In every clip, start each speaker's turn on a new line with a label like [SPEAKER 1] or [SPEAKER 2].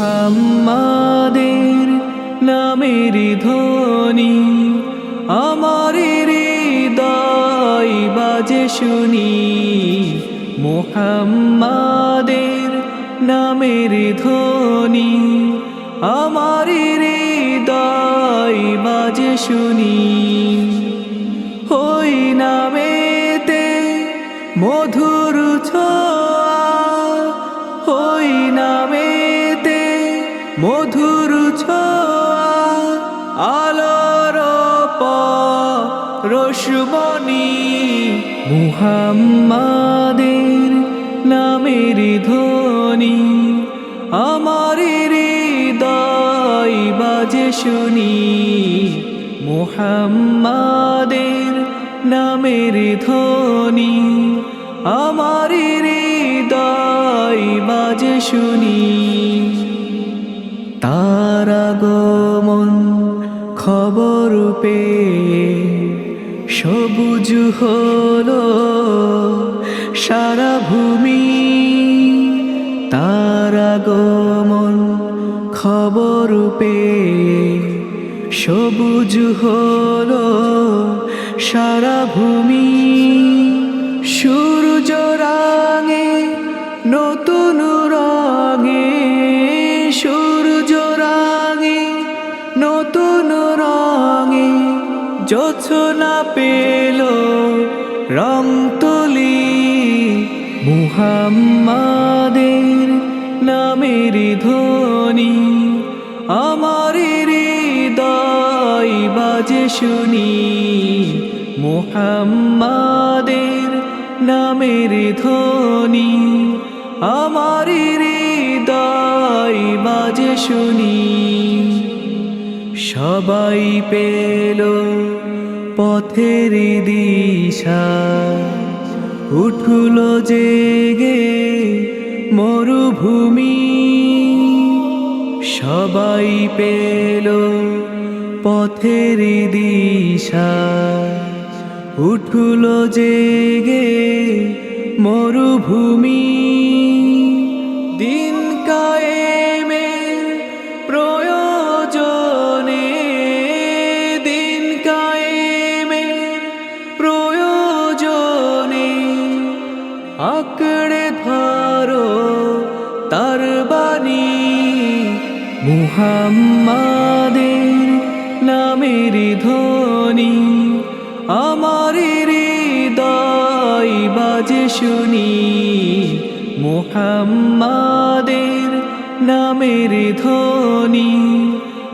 [SPEAKER 1] মুহাম্মাদের নামের ধ্বনি আমার হৃদয় বাজে শুনি। মুহাম্মাদের নামের ধ্বনি আমার হৃদয় বাজে শুনি। হই নামেতে মধুর ছোঁয়া হই নামেতে ছোঁয়া, আলোর রসমণি মুহাম্মাদের নামের ধ্বনি, আমার হৃদয় বাজে শুনি। মুহাম্মাদের নামের ধ্বনি, আমার হৃদয় বাজে শুনি। খবর পেয়ে সবুজ হলো সারা ভূমি। তারা গমন খবর পেয়ে সবুজ হলো সারা ভূমি। সূর্য জোছনা পেল রং তুলি মুহাম্মাদের নামের ধ্বনি। আমার হৃদয় বাজে শুনি, মুহাম্মাদের নামের ধ্বনি। আমার হৃদয় বাজে শুনি, সবাই পেল পথের দিশা। উঠল জেগে মরুভূমি। সবাই পেল পথের দিশা। উঠল জেগে মরুভূমি। দিন আঁকড়ে ধরো তার বাণী। মুহাম্মাদের নামের ধ্বনি, আমার হৃদয় বাজে শুনি। মুহাম্মাদের নামের ধ্বনি,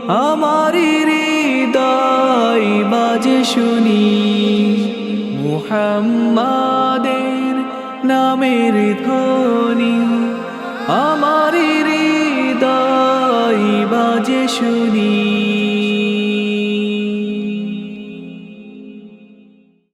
[SPEAKER 1] আমার হৃদয় বাজে শুনি। মুহাম্মাদের নামের ধ্বনি আমার হৃদয় বাজে শুনি।